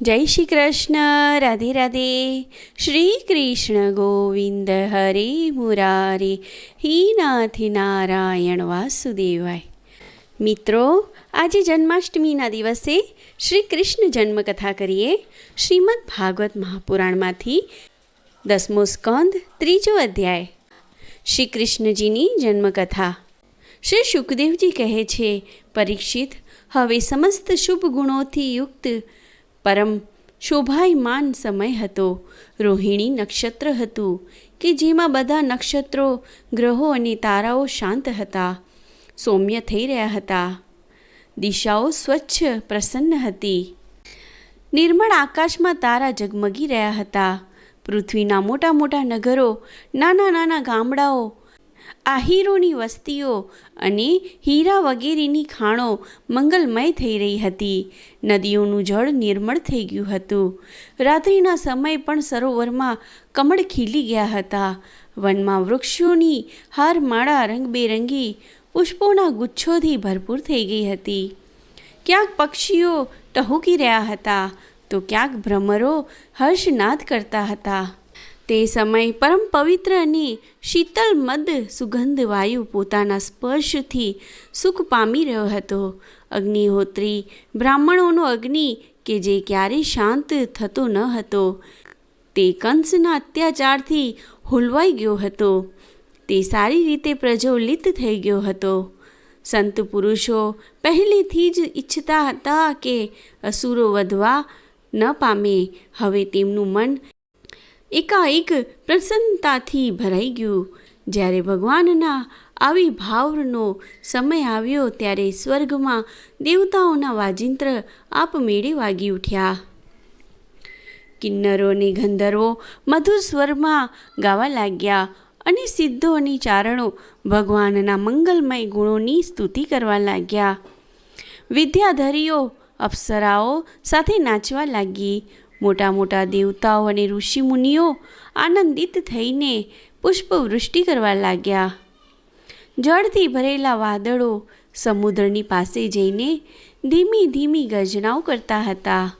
જય શ્રી કૃષ્ણ, રાધે રાધે. શ્રી કૃષ્ણ ગોવિંદ હરે મુરારી. હિનાથી નારાયણ વાસુદેવાય. મિત્રો, આજે જન્માષ્ટમીના દિવસે શ્રી કૃષ્ણ જન્મકથા કરીએ શ્રીમદ ભાગવત મહાપુરાણમાંથી દસમો સ્કંદ, ત્રીજો અધ્યાય. શ્રી કૃષ્ણજીની જન્મકથા. શ્રી સુખદેવજી કહે છે, પરીક્ષિત, હવે સમસ્ત શુભ ગુણોથી યુક્ત પરમ શોભાયમાન સમય હતો. રોહિણી નક્ષત્ર હતું કે જેમાં બધા નક્ષત્રો, ગ્રહો અને તારાઓ શાંત હતા. સૌમ્ય થઈ રહ્યા હતા. દિશાઓ સ્વચ્છ, પ્રસન્ન હતી. નિર્મળ આકાશમાં તારા ઝગમગી રહ્યા હતા. પૃથ્વીના મોટા મોટા નગરો, નાના નાના ગામડાઓ આહીરોની વસ્તીઓ અને હીરા વગેરેની ખાણો મંગલમય થઈ રહી હતી. નદીઓનું જળ નિર્મળ થઈ ગયું હતું. રાત્રિના સમય પણ સરોવરમાં કમળ ખીલી ગયા હતા. વનમાં વૃક્ષોની હારમાળા રંગબેરંગી પુષ્પોના ગુચ્છોથી ભરપૂર થઈ ગઈ હતી. ક્યાંક પક્ષીઓ ટહુકી રહ્યા હતા તો ક્યાંક ભ્રમરો હર્ષનાદ કરતા હતા. તે સમય પરમ પવિત્ર અને શીતલ મદ સુગંધ વાયુ પોતાના સ્પર્શથી સુખ પામી રહ્યો હતો. અગ્નિહોત્રી બ્રાહ્મણોનો અગ્નિ કે જે ક્યારેય શાંત થતો ન હતો, તે કંસના અત્યાચારથી હોલવાઈ ગયો હતો. તે સારી રીતે પ્રજ્વલિત થઈ ગયો હતો. સંત પુરુષો પહેલેથી જ ઈચ્છતા હતા કે અસુરો વધવા ન પામે. હવે તેમનું મન એકાએક પ્રસન્નતાથી ભરાઈ ગયું. જ્યારે ભગવાનના આવી ભાવનો સમય આવ્યો ત્યારે સ્વર્ગમાં દેવતાઓના વાજિંત્ર આપમેળે વાગી ઉઠ્યા. કિન્નરો અને ગંધર્વો મધુર સ્વરમાં ગાવા લાગ્યા અને સિદ્ધો અને ચારણો ભગવાનના મંગલમય ગુણોની સ્તુતિ કરવા લાગ્યા. વિદ્યાધરીઓ, અપ્સરાઓ સાથે નાચવા લાગી. મોટા મોટા દેવતાઓ અને ઋષિમુનિઓ આનંદિત થઈને પુષ્પવૃષ્ટિ કરવા લાગ્યા. જળથી ભરેલા વાદળો સમુદ્રની પાસે જઈને ધીમી ધીમી ગર્જનાઓ કરતા હતા.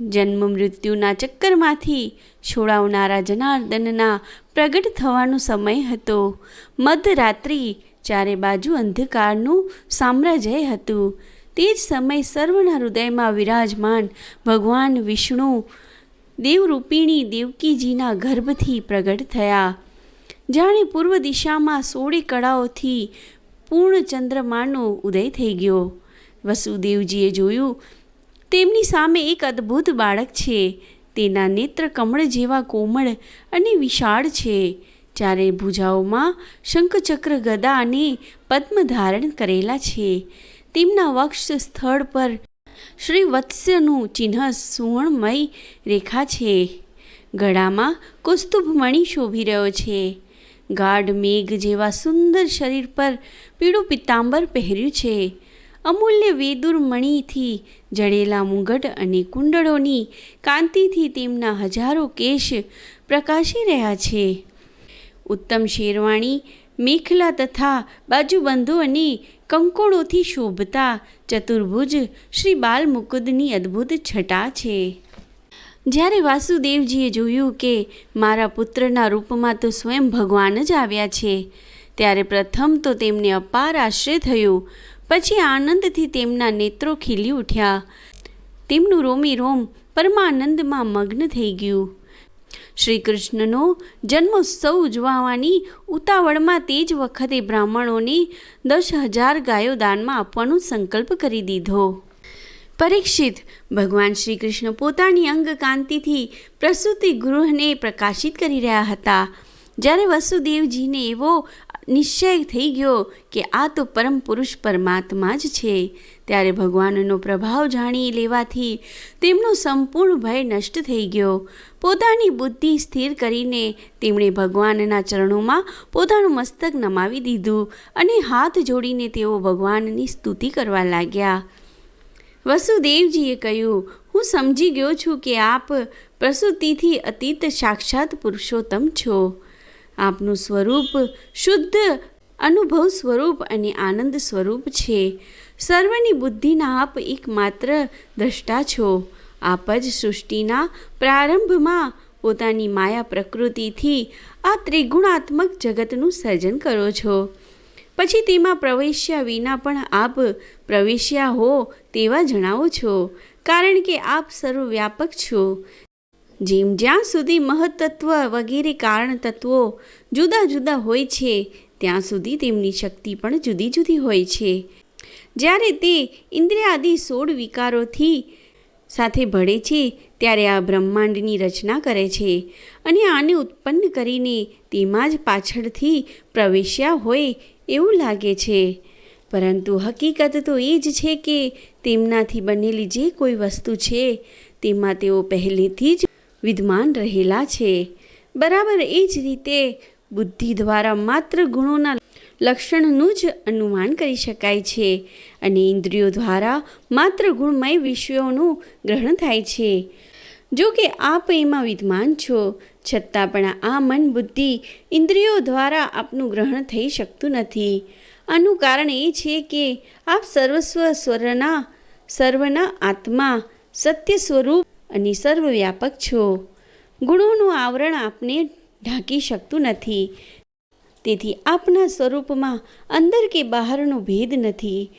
જન્મ મૃત્યુના ચક્કરમાંથી છોડાવનારા જનાર્દનના પ્રગટ થવાનો સમય હતો. મધરાત્રિ ચારે બાજુ અંધકારનું સામ્રાજ્ય હતું. તે જ સમયે સર્વના હૃદયમાં વિરાજમાન ભગવાન વિષ્ણુ દેવરૂપિણી દેવકીજીના ગર્ભથી પ્રગટ થયા. જાણે પૂર્વ દિશામાં સોળે કળાઓથી પૂર્ણ ચંદ્રમાનો ઉદય થઈ ગયો. વસુદેવજીએ જોયું, તેમની સામે એક અદ્ભુત બાળક છે. તેના નેત્ર કમળ જેવા કોમળ અને વિશાળ છે. ચારે ભુજાઓમાં શંખચક્ર ગદા અને પદ્મ ધારણ કરેલા છે. તેમના વક્ષ સ્થળ પર શ્રી વત્સ્યનું ચિહ્ન સુવર્ણમય રેખા છે. ગળામાં કુસ્તુભમણી શોભી રહ્યો છે. ગાઢ મેઘ જેવા સુંદર શરીર પર પીળું પિત્તાંબર પહેર્યું છે. અમૂલ્ય વેદુર મણીથી જડેલા મુગટ અને કુંડળોની કાંતિથી તેમના હજારો કેશ પ્રકાશી રહ્યા છે. ઉત્તમ શેરવાણી, મેખલા તથા બાજુબંધો અને કંકોળોથી શોભતા ચતુર્ભુજ શ્રી બાલમુકુદની અદ્ભુત છટા છે. જ્યારે વાસુદેવજીએ જોયું કે મારા પુત્રના રૂપમાં તો સ્વયં ભગવાન જ આવ્યા છે, ત્યારે પ્રથમ તો તેમને અપાર આશ્રય થયો, પછી આનંદથી તેમના નેત્રો ખીલી ઉઠ્યા. તેમનું રોમી રોમ પરમાનંદમાં મગ્ન થઈ ગયું. શ્રી કૃષ્ણનો જન્મોત્સવ ઉજવવાની ઉતાવળમાં તે જ વખતે બ્રાહ્મણોને દસ હજાર ગાયો દાનમાં આપવાનો સંકલ્પ કરી દીધો. પરીક્ષિત, ભગવાન શ્રી કૃષ્ણ પોતાની અંગ કાંતિથી પ્રસૂતિ ગૃહને પ્રકાશિત કરી રહ્યા હતા. જ્યારે વસુદેવજીને એવો નિશ્ચય થઈ ગયો કે આ તો પરમ પુરુષ પરમાત્મા જ છે. ત્યારે ભગવાનનો પ્રભાવ જાણી લેવાથી તેમનો સંપૂર્ણ ભય નષ્ટ થઈ ગયો. પોતાની બુદ્ધિ સ્થિર કરીને તેમણે ભગવાનના ચરણોમાં પોતાનું મસ્તક નમાવી દીધું અને હાથ જોડીને તેઓ ભગવાનની સ્તુતિ કરવા લાગ્યા. વસુદેવજીએ કહ્યું, હું સમજી ગયો છું કે આપ પ્રસૂતિથી અતીત સાક્ષાત પુરુષોત્તમ છો. આપનું સ્વરૂપ શુદ્ધ અનુભવ સ્વરૂપ અને આનંદ સ્વરૂપ છે. સર્વની બુદ્ધિના આપ એકમાત્ર દ્રષ્ટા છો. આપ જ સૃષ્ટિના પ્રારંભમાં પોતાની માયા પ્રકૃતિથી આ ત્રિગુણાત્મક જગતનું સર્જન કરો છો. પછી તેમાં પ્રવેશ્યા વિના પણ આપ પ્રવેશ્યા હો તેવા જણાવો છો. કારણ કે આપ સર્વવ્યાપક છો. જેમ જ્યાં સુધી મહત્તત્વ વગેરે કારણ તત્વો જુદા જુદા હોય છે, ત્યાં સુધી તેમની શક્તિ પણ જુદી જુદી હોય છે. જ્યારે તે ઇન્દ્રિયાદિ સોળ વિકારોથી સાથે ભળે છે, ત્યારે આ બ્રહ્માંડની રચના કરે છે અને આને ઉત્પન્ન કરીને તેમાં જ પાછળથી પ્રવેશ્યા હોય એવું લાગે છે. પરંતુ હકીકત તો એ જ છે કે તેમનાથી બનેલી જે કોઈ વસ્તુ છે, તેમાં તેઓ પહેલેથી જ વિદ્યમાન રહેલા છે. બરાબર એ જ રીતે બુદ્ધિ દ્વારા માત્ર ગુણોના લક્ષણનું જ અનુમાન કરી શકાય છે અને ઇન્દ્રિયો દ્વારા માત્ર ગુણમય વિષયોનું ગ્રહણ થાય છે. જો કે આપ એમાં વિદ્યમાન છો, છતાં પણ આ મન બુદ્ધિ ઇન્દ્રિયો દ્વારા આપનું ગ્રહણ થઈ શકતું નથી. આનું કારણ એ છે કે આપ સર્વસ્વ સ્વરના, સર્વના આત્મા સત્ય સ્વરૂપ અને સર્વવ્યાપક છો. ગુણોનું આવરણ આપને ઢાંકી શકતું નથી. તેથી આપના સ્વરૂપમાં અંદર કે બહારનો ભેદ નથી.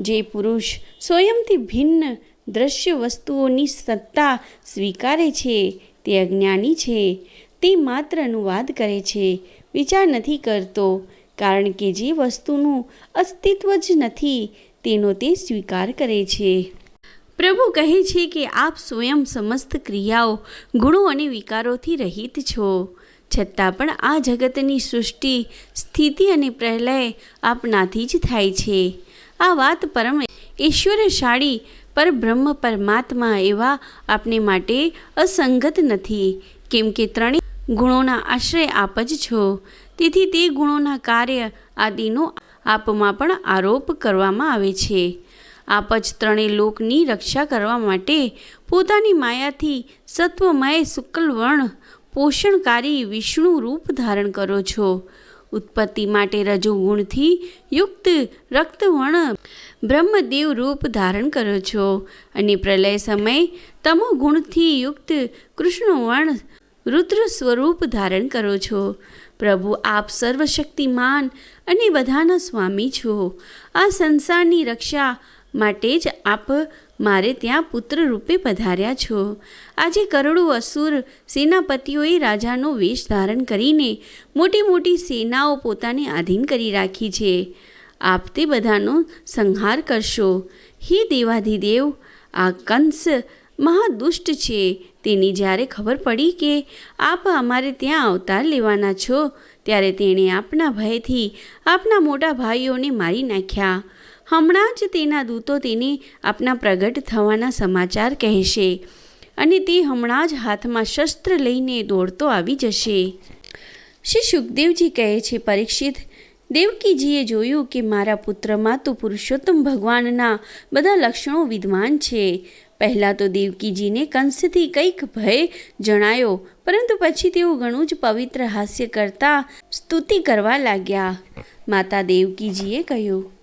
જે પુરુષ સ્વયંથી ભિન્ન દ્રશ્ય વસ્તુઓની સત્તા સ્વીકારે છે, તે અજ્ઞાની છે. તે માત્ર અનુવાદ કરે છે. વિચાર નથી કરતો, કારણ કે જે વસ્તુનું અસ્તિત્વ જ નથી, તેનો તે સ્વીકાર કરે છે. પ્રભુ કહે છે કે આપ સ્વયં સમસ્ત ક્રિયાઓ, ગુણો અને વિકારોથી રહિત છો. છતાં પણ આ જગતની સૃષ્ટિ, સ્થિતિ અને પ્રલય આપનાથી જ થાય છે. આ વાત પરમ ઈશ્વરશાળી પરબ્રહ્મ પરમાત્મા એવા આપને માટે અસંગત નથી, કેમ કે ત્રણેય ગુણોના આશ્રય આપ જ છો. તેથી તે ગુણોના કાર્ય આદિનો આપમાં પણ આરોપ કરવામાં આવે છે. આપ જ ત્રણેય લોકની રક્ષા કરવા માટે પોતાની માયાથી સત્વમય શુક્લવર્ણ પોષણકારી વિષ્ણુ રૂપ ધારણ કરો છો. ઉત્પત્તિ માટે રજોગુણથી યુક્ત રક્તવર્ણ બ્રહ્મદેવ રૂપ ધારણ કરો છો અને પ્રલય સમય તમો ગુણથી યુક્ત કૃષ્ણવર્ણ રુદ્ર સ્વરૂપ ધારણ કરો છો. પ્રભુ આપ સર્વશક્તિમાન અને બધાના સ્વામી છો. આ સંસારની રક્ષા માટે જ આપ મારે ત્યાં પુત્ર રૂપે પધાર્યા છો. આજે કરોડો અસુર સેનાપતિઓએ રાજાનો વેશ ધારણ કરીને મોટી મોટી સેનાઓ પોતાને આધીન કરી રાખી છે. આપ તે બધાનો સંહાર કરશો. હે દેવાધિદેવ, આ કંસ મહાદુષ્ટ છે. તેની જ્યારે ખબર પડી કે આપ અમારે ત્યાં અવતાર લેવાના છો, ત્યારે તેણે આપના ભયથી આપના મોટા ભાઈઓને મારી નાખ્યા. હમણાં જ તેના દૂતો તેને આપના પ્રગટ થવાના સમાચાર કહેશે અને તે હમણાં જ હાથમાં શસ્ત્ર લઈને દોડતો આવી જશે. શ્રી સુખદેવજી કહે છે, પરીક્ષિત, દેવકીજીએ જોયું કે મારા પુત્રમાં તો પુરુષોત્તમ ભગવાનના બધા લક્ષણો વિદ્વાન છે. પહેલાં તો દેવકીજીને કંસથી કંઈક ભય જણાયો, પરંતુ પછી તેઓ ઘણું જ પવિત્ર હાસ્ય કરતા સ્તુતિ કરવા લાગ્યા. માતા દેવકીજીએ કહ્યું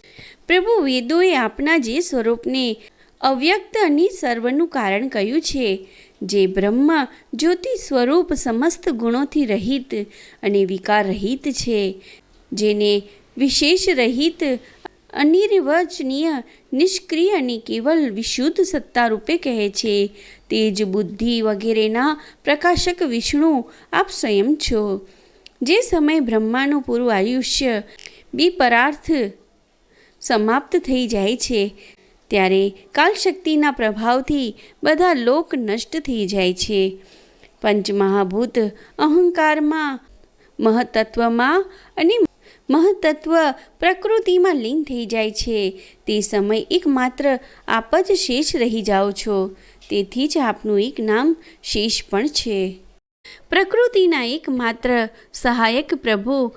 પ્રભુ વેદોએ આપના જે સ્વરૂપને અવ્યક્ત અને સર્વનું કારણ કહ્યું છે, જે બ્રહ્મ જ્યોતિ સ્વરૂપ સમસ્ત ગુણોથી રહિત અને વિકાર રહિત છે, જેને વિશેષ રહિત, અનિર્વચનીય, નિષ્ક્રિય અને કેવલ વિશુદ્ધ સત્તા રૂપે કહે છે. તે જ બુદ્ધિ વગેરેના પ્રકાશક વિષ્ણુ આપ સ્વયં છો. જે સમય બ્રહ્માનું પૂરું આયુષ્ય, બિપરાર્થ સમાપ્ત થઈ જાય છે. ત્યારે કાલશક્તિના પ્રભાવથી બધા લોક નષ્ટ થઈ જાય છે. પંચમહાભૂત અહંકારમાં મહતત્વમાં અને મહતત્વ પ્રકૃતિમાં લીન થઈ જાય છે. તે સમય એકમાત્ર આપ જ શેષ રહી જાઓ છો. તેથી જ આપનું એક નામ શેષ પણ છે. પ્રકૃતિના એકમાત્ર સહાયક પ્રભુ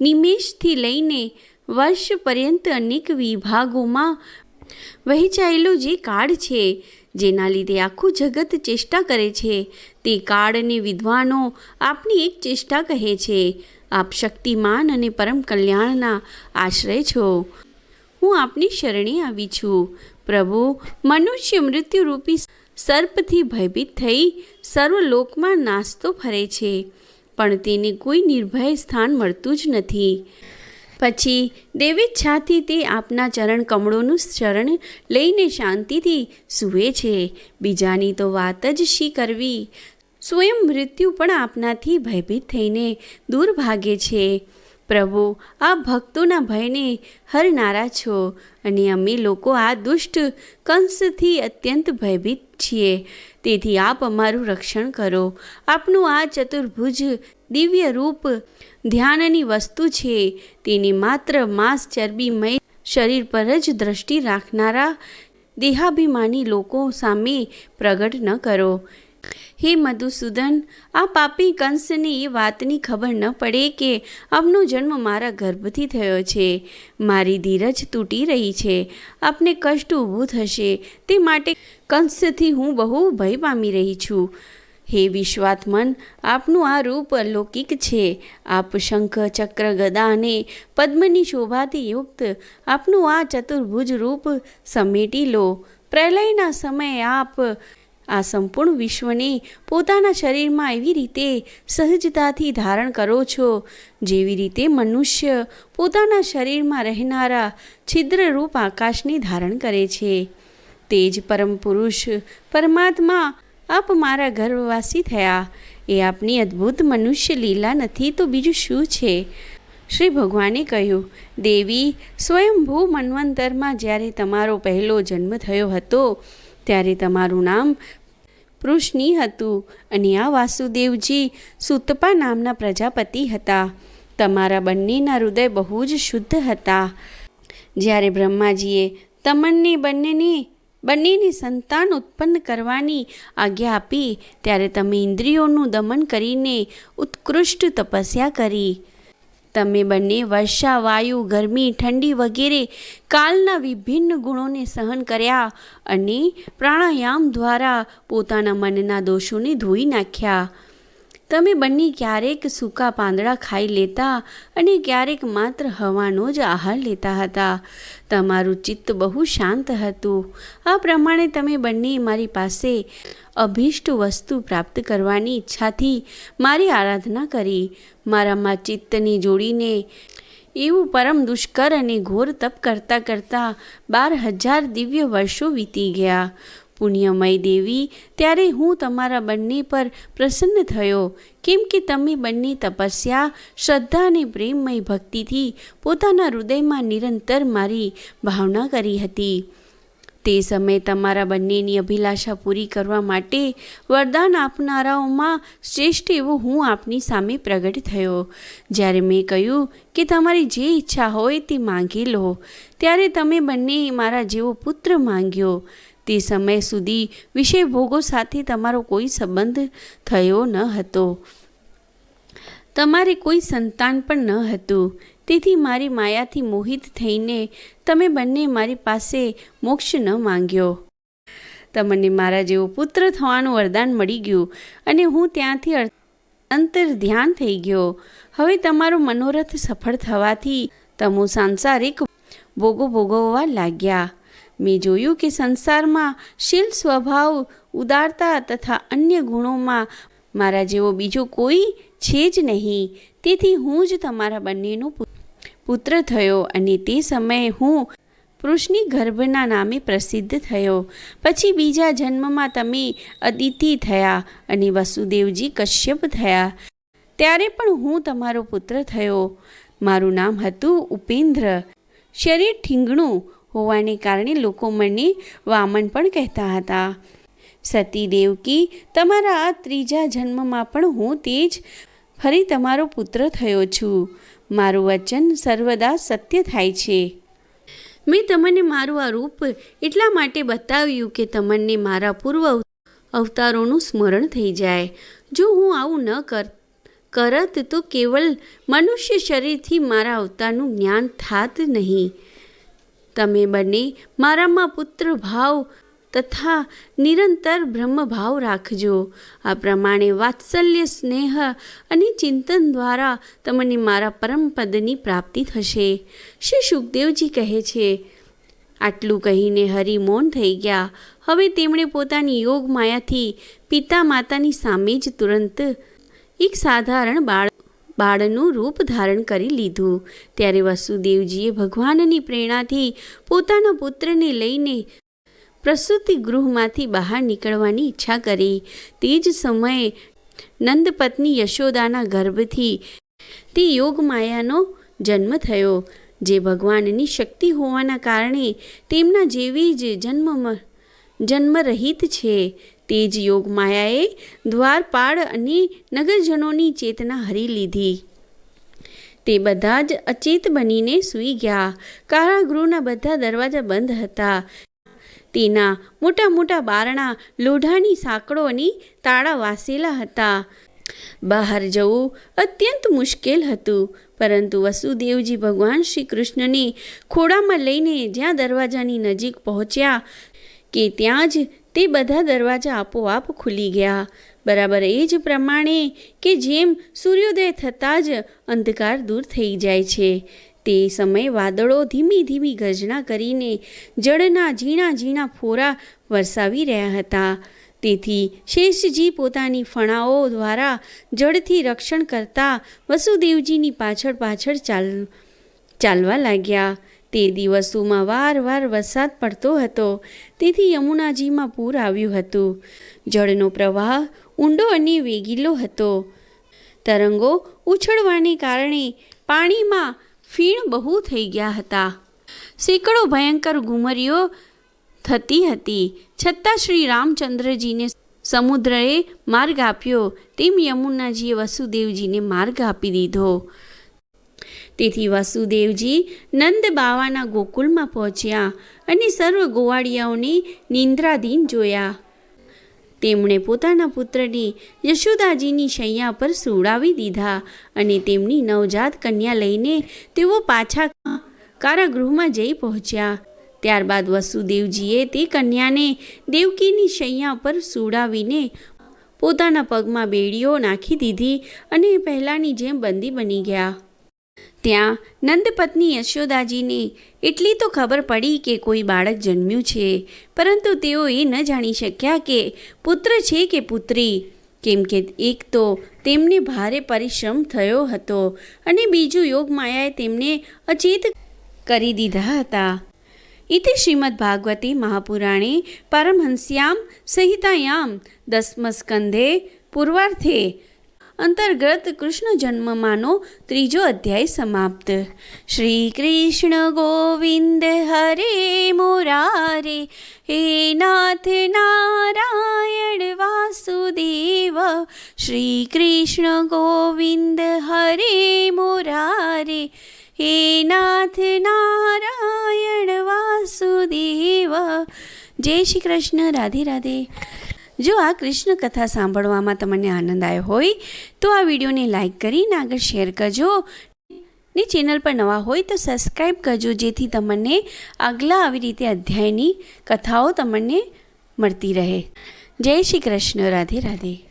નિમેષથી લઈને વર્ષ પર્યંત અનેક વિભાગોમાં વહેંચાયેલો જે કાળ છે, જેના લીધે આખું જગત ચેષ્ટા કરે છે, તે કાળને વિદ્વાનો આપની એક ચેષ્ટા કહે છે. આપ શક્તિમાન અને પરમ કલ્યાણના આશ્રય છો. હું આપની શરણે આવી છું. પ્રભુ, મનુષ્ય મૃત્યુરૂપી સર્પથી ભયભીત થઈ સર્વલોકમાં નાસ્તો ફરે છે, પણ તેને કોઈ નિર્ભય સ્થાન મળતું જ નથી. પછી દેવેચ્છાથી તે આપના ચરણ કમળોનું શરણ લઈને શાંતિથી સૂવે છે. બીજાની તો વાત જ શી કરવી? સ્વયં મૃત્યુ પણ આપનાથી ભયભીત થઈને દૂર ભાગે છે. પ્રભુ, આ ભક્તોના ભયને હરનારા છો અને અમે લોકો આ દુષ્ટ કંસથી અત્યંત ભયભીત છીએ. તેથી આપ અમારું રક્ષણ કરો. આપનું આ ચતુર્ભુજ દિવ્ય રૂપ ધ્યાનની વસ્તુ છે. તેને માત્ર માંસ ચરબીમય શરીર પર જ દ્રષ્ટિ રાખનારા દેહાભિમાની લોકો સામે પ્રગટ ન કરો. હે મધુસૂદન, આ પાપી કંસને એ વાતની ખબર ન પડે કે આપનો જન્મ મારા ગર્ભથી થયો છે. મારી ધીરજ તૂટી રહી છે. આપને કષ્ટ ઊભું થશે. તે માટે કંસથી હું બહુ ભય પામી રહી છું. હે વિશ્વાત્મન, આપનું આ રૂપ અલૌકિક છે. આપ શંખ, ચક્ર, ગદા અને પદ્મની શોભાથી યુક્ત આપનું આ ચતુર્ભુજ રૂપ સમેટી લો. પ્રલયના સમયે આપ આ સંપૂર્ણ વિશ્વને પોતાના શરીરમાં એવી રીતે સહજતાથી ધારણ કરો છો, જેવી રીતે મનુષ્ય પોતાના શરીરમાં રહેનારા છિદ્રરૂપ આકાશને ધારણ કરે છે. તે જ પરમ પુરુષ પરમાત્મા આપ મારા ગર્ભવાસી થયા. એ આપની અદ્ભુત મનુષ્ય લીલા નથી તો બીજું શું છે? શ્રી ભગવાને કહ્યું, દેવી, સ્વયંભૂ મન્વંતરમાં જ્યારે તમારો પહેલો જન્મ થયો હતો, ત્યારે તમારું નામ પૃષ્ણી હતું અને આ વાસુદેવજી સુતપા નામના પ્રજાપતિ હતા. તમારા બંનેના હૃદય બહુ જ શુદ્ધ હતા. જ્યારે બ્રહ્માજીએ તમને બંનેને બંનેની સંતાન ઉત્પન્ન કરવાની આજ્ઞા આપી. ત્યારે તમે ઇન્દ્રિયોનું દમન કરીને ઉત્કૃષ્ટ તપસ્યા કરી. તમે બંને વર્ષા, વાયુ, ગરમી, ઠંડી વગેરે કાલના વિભિન્ન ગુણોને સહન કર્યા અને પ્રાણાયામ દ્વારા પોતાના મનના દોષોને ધોઈ નાખ્યા. તમે બંને ક્યારેક સૂકા પાંદડા ખાઈ લેતા અને ક્યારેક માત્ર હવાનો જ આહાર લેતા હતા. તમારું ચિત્ત બહુ શાંત હતું. આ પ્રમાણે તમે બંને મારી પાસે અભિષ્ટ વસ્તુ પ્રાપ્ત કરવાની ઈચ્છાથી મારી આરાધના કરી. મારામાં ચિત્તની જોડીને એવું પરમ દુષ્કર અને ઘોર તપ કરતાં કરતાં બાર હજાર દિવ્ય વર્ષો વીતી ગયા. પુણ્યમય દેવી, ત્યારે હું તમારા બંને પર પ્રસન્ન થયો. કેમ કે તમે બંને તપસ્યા શ્રદ્ધા અને પ્રેમમય ભક્તિથી પોતાના હૃદયમાં નિરંતર મારી ભાવના કરી હતી. તે સમયે તમારા બંનેની અભિલાષા પૂરી કરવા માટે વરદાન આપનારાઓમાં શ્રેષ્ઠ એવો હું આપની સામે પ્રગટ થયો. જ્યારે મેં કહ્યું કે તમારી જે ઈચ્છા હોય તે માંગી લો. ત્યારે તમે બંને મારા જેવો પુત્ર માંગ્યો. તે સમય સુધી વિષય ભોગો સાથે તમારો કોઈ સંબંધ થયો ન હતો. તમારે કોઈ સંતાન પણ ન હતું. તેથી મારી માયાથી મોહિત થઈને તમે બંને મારી પાસે મોક્ષ ન માંગ્યો. તમને મારા જેવો પુત્ર થવાનું વરદાન મળી ગયું અને હું ત્યાંથી અંતર ધ્યાન થઈ ગયો. હવે તમારો મનોરથ સફળ થવાથી તમો સાંસારિક ભોગો ભોગવવા લાગ્યા. મેં જોયું કે સંસારમાં શીલ સ્વભાવ ઉદારતા તથા અન્ય ગુણોમાં મારા જેવો બીજો કોઈ છે જ નહીં. તેથી હું જ તમારા બંનેનો પુત્ર થયો અને તે સમયે હું પુરુષની ગર્ભના નામે પ્રસિદ્ધ થયો. પછી બીજા જન્મમાં તમે અદિતિ થયા અને વસુદેવજી કશ્યપ થયા. ત્યારે પણ હું તમારો પુત્ર થયો. મારું નામ હતું ઉપેન્દ્ર. શરીર ઠીંગણું હોવાને કારણે લોકો મને વામન પણ કહેતા હતા. સતી દેવકી તમારા આ ત્રીજા જન્મમાં પણ હું તે જ ફરી તમારો પુત્ર થયો છું. મારું વચન સર્વદા સત્ય થાય છે. મેં તમને મારું આ રૂપ એટલા માટે બતાવ્યું કે તમને મારા પૂર્વ અવતારોનું સ્મરણ થઈ જાય. જો હું આવું ન કર, કરત તો કેવલ મનુષ્ય શરીરથી મારા અવતારનું જ્ઞાન થાત નહીં. તમે બંને મારામાં પુત્ર ભાવ તથા નિરંતર બ્રહ્મભાવ રાખજો. આ પ્રમાણે વાત્સલ્ય, સ્નેહ અને ચિંતન દ્વારા તમને મારા પરમપદની પ્રાપ્તિ થશે. શ્રી સુખદેવજી કહે છે, આટલું કહીને હરિ મૌન થઈ ગયા. હવે તેમણે પોતાની યોગ માયાથી પિતા માતાની સામે જ તુરંત એક સાધારણ બાળ બાળનું રૂપ ધારણ કરી લીધું. ત્યારે વસુદેવજીએ ભગવાનની પ્રેરણાથી પોતાના પુત્રને લઈને પ્રસૂતિ ગૃહમાંથી બહાર નીકળવાની ઈચ્છા કરી. તે જ સમયે નંદપત્ની યશોદાના ગર્ભથી તે યોગ માયાનો જન્મ થયો, જે ભગવાનની શક્તિ હોવાના કારણે તેમના જેવી જ જન્મ જન્મરહિત છે. તે જ યોગ માયાએ દ્વારપાળ અને નગરજનોની ચેતના હરી લીધી. તે બધા જ અચેત બનીને સૂઈ ગયા. કારાગૃહના બધા દરવાજા બંધ હતા. તેના મોટા મોટા બારણા, લોઢાની સાંકળો અને તાળા વાસેલા હતા. બહાર જવું અત્યંત મુશ્કેલ હતું, પરંતુ વસુદેવજી ભગવાન શ્રી કૃષ્ણને ખોળામાં લઈને જ્યાં દરવાજાની નજીક પહોંચ્યા કે ત્યાં જ તે બધા દરવાજા આપોઆપ ખુલી ગયા. બરાબર એ જ પ્રમાણે કે જેમ સૂર્યોદય થતાં જ અંધકાર દૂર થઈ જાય છે. તે સમયે વાદળો ધીમી ધીમી ગર્જના કરીને જળના ઝીણા ઝીણા ફોરા વરસાવી રહ્યા હતા. તેથી શેષજી પોતાની ફણાઓ દ્વારા જળથી રક્ષણ કરતા વસુદેવજીની પાછળ પાછળ ચાલ ચાલવા લાગ્યા. તે દિવસોમાં વારવાર વરસાદ પડતો હતો. તેથી યમુનાજીમાં પૂર આવ્યું હતું. જળનો પ્રવાહ ઊંડો અને વેગીલો હતો. તરંગો ઉછળવાને કારણે પાણીમાં ફીણ બહુ થઈ ગયા હતા. સેંકડો ભયંકર ઘુમરીઓ થતી હતી. છતાં શ્રી રામચંદ્રજીને સમુદ્રએ માર્ગ આપ્યો. તેમ યમુનાજીએ વસુદેવજીને માર્ગ આપી દીધો. તેથી વસુદેવજી નંદ બાવાના ગોકુળમાં પહોંચ્યા અને સર્વ ગોવાળિયાઓને નિંદ્રાધીન જોયા. તેમણે પોતાના પુત્રને યશોદાજીની શૈયા પર સુવડાવી દીધા અને તેમની નવજાત કન્યા લઈને તેઓ પાછા કારાગૃહમાં જઈ પહોંચ્યા. ત્યારબાદ વસુદેવજીએ તે કન્યાને દેવકીની શૈયા પર સુવડાવીને પોતાના પગમાં બેડીઓ નાખી દીધી અને પહેલાંની જેમ બંદી બની ગયા. ત્યાં નંદપત્ની યશોદાજીને એટલી તો ખબર પડી કે કોઈ બાળક જન્મ્યું છે, પરંતુ તેઓ એ ન જાણી શક્યા કે પુત્ર છે કે પુત્રી. કેમ કે એક તો તેમને ભારે પરિશ્રમ થયો હતો અને બીજું યોગ માયાએ તેમને અચેત કરી દીધા હતા. ઇતિ શ્રીમદ્ ભાગવતે મહાપુરાણે પરમહંસ્યામ સહિતાયામ દસમસ્કંધે પૂર્વાર્થે અંતર્ગત કૃષ્ણ જન્મમાંનો ત્રીજો અધ્યાય સમાપ્ત. શ્રી કૃષ્ણ ગોવિંદ હરે મોરારે, હે નાથ નારાયણ વાસુદેવ, શ્રી કૃષ્ણ ગોવિંદ હરે મોરારે, હે નાથ નારાયણ વાસુદેવ. જય શ્રી કૃષ્ણ, રાધે રાધે. જો આ કૃષ્ણ કથા સાંભળવામાં તમને આનંદ આવ્યો હોય, તો આ વિડીયોને લાઇક કરીને આગળ શેર કરજો. ને ચેનલ પર નવા હોય તો સબસ્ક્રાઈબ કરજો, જેથી તમને આગલા આવી રીતે અધ્યાયની કથાઓ તમને મળતી રહે. જય શ્રી કૃષ્ણ. રાધે રાધે.